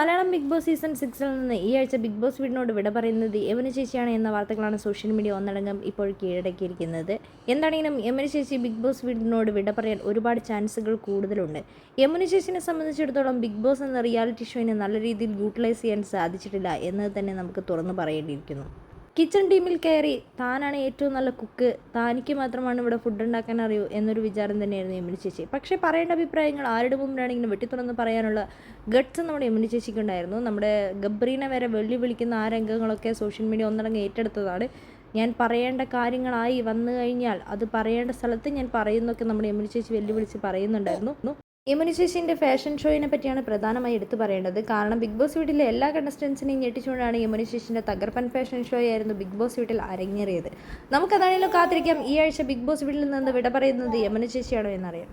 Malayalam big boss season സിക്സിൽ നിന്ന് ഈ ആഴ്ച ബിഗ് ബോസ് വീടിനോട് വിട പറയുന്നത് യമന ചേച്ചിയാണ് എന്ന വാർത്തകളാണ് സോഷ്യൽ മീഡിയ ഒന്നടങ്കം ഇപ്പോൾ കീഴടക്കിയിരിക്കുന്നത്. എന്താണെങ്കിലും യമന ചേച്ചി ബിഗ് ബോസ് വീടിനോട് വിട പറയാൻ ഒരുപാട് ചാൻസുകൾ കൂടുതലുണ്ട്. യമന ചേച്ചിനെ സംബന്ധിച്ചിടത്തോളം ബിഗ് ബോസ് എന്ന റിയാലിറ്റി ഷോയിനെ നല്ല രീതിയിൽ യൂട്ടിലൈസ് ചെയ്യാൻ സാധിച്ചിട്ടില്ല എന്നത് തന്നെ നമുക്ക് തുറന്നു പറയേണ്ടിയിരിക്കുന്നു. കിച്ചൺ ടീമിൽ കയറി താനാണ് ഏറ്റവും നല്ല കുക്ക് താനിക്ക് മാത്രമാണ് ഇവിടെ ഫുഡ് ഉണ്ടാക്കാൻ അറിയൂ എന്നൊരു വിചാരം തന്നെയായിരുന്നു യമുന ചേച്ചി. പക്ഷേ പറയേണ്ട അഭിപ്രായങ്ങൾ ആരുടെ മുമ്പിലാണെങ്കിലും വെട്ടിത്തുറന്ന് പറയാനുള്ള ഗട്ട്സ് നമ്മുടെ യമുന ചേച്ചിക്കുണ്ടായിരുന്നു നമ്മുടെ ഗബ്രീനെ വരെ വെള്ളി വിളിക്കുന്ന ആ രംഗങ്ങളൊക്കെ സോഷ്യൽ മീഡിയ ഒന്നടങ്ങ് ഏറ്റെടുത്തതാണ്. ഞാൻ പറയേണ്ട കാര്യങ്ങളായി വന്നു കഴിഞ്ഞാൽ അത് പറയേണ്ട സ്ഥലത്ത് ഞാൻ പറയുന്നൊക്കെ നമ്മുടെ യമുന ചേച്ചി വെല്ലുവിളിച്ച് പറയുന്നുണ്ടായിരുന്നു. യമുന ഫാഷൻ ഷോയിനെ പറ്റിയാണ് പ്രധാനമായി എടുത്തു പറയേണ്ടത്. കാരണം ബിഗ് ബോസ് വീട്ടിലെ എല്ലാ കണ്ടസ്റ്റൻസിനെയും ഞെട്ടിച്ചുകൊണ്ടാണ് യമുന തകർപ്പൻ ഫാഷൻ ഷോ ആയിരുന്നു ബിഗ് ബോസ് വീട്ടിൽ അരങ്ങേറിയത്. നമുക്കതാണെങ്കിലും കാത്തിരിക്കാം. ഈ ആഴ്ച ബിഗ് ബോസ് വീട്ടിൽ നിന്ന് വിട പറയുന്നത് യമുന എന്നറിയാം.